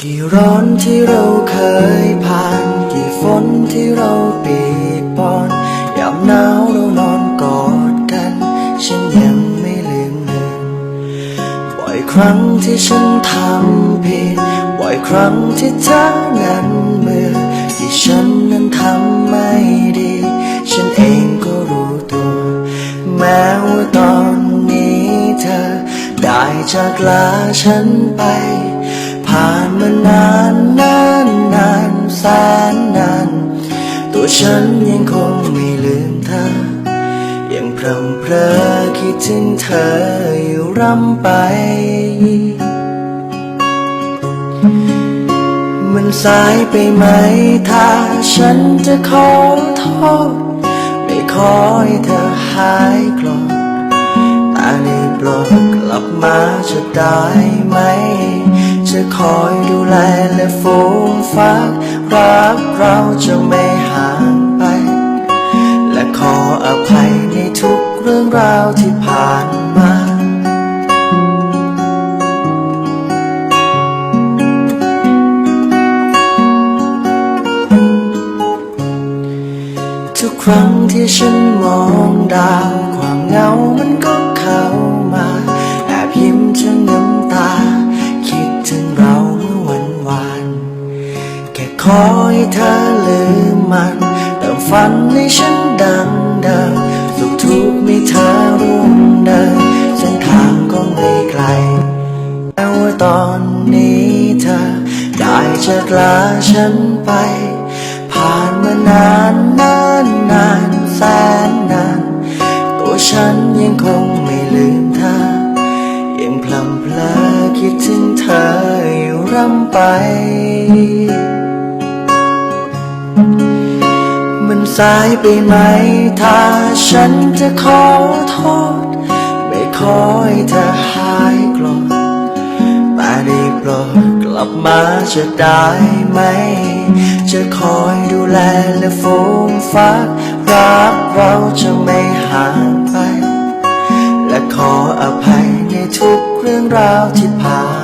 กี่ร้อนที่เราเคยผ่าน กี่ฝนที่เราปียกปอนยามหนาวเรานอนกอดกัน ฉันยังไม่ลืมเลือนบ่อยครั้งที่ฉันทำผิดบ่อยครั้งที่เธอ ม้ว่าตอนนี้เธอ ได้จากลาฉันไป ผ่านมานานนานนานแสนนาน ตัวฉันยังคงไม่ลืมเธอ ยังพรำเพรอคิดถึงเธออยู่ร่ำไป มันสายไปไหมถ้าฉันจะขอโทษ ขอให้เธอหายกลัวตาในโปรดกลับมาจะได้ไหม จะคอยดูแลและฟูงฟักรักเราจะไม่ห่างไป และขออภัยในทุกเรื่องราวที่ ครั้งที่ฉันมองดาว ความเหงามันก็เข้ามาแอบยิ้มจนน้ำตา คิดถึงเราเมื่อวันวานแค่ขอให้เธอลืมมันเติมฝันให้ฉันดังเดิมสุขทุกข์มีเธอร่วมเดินเส้นทางก็ไม่ไกลแม้ว่าตอนนี้เธอได้จากลาฉันไป ผ่านมานานนานนาน แสนนานตัวฉันยังคงไม่ลืมเธอยังพลำเพลอคิดถึงเธออยู่ร่ำไป มันสายไปไหม ถ้าฉันจะขอโทษ ไม่ขอให้เธอหายโกรธแต่ได้โปรดกลับมาจะได้ไหม จะคอยดูแลและฟูมฟักรัก เราจะไม่ห่างไป และขออภัยในทุกเรื่องราวที่ผ่าน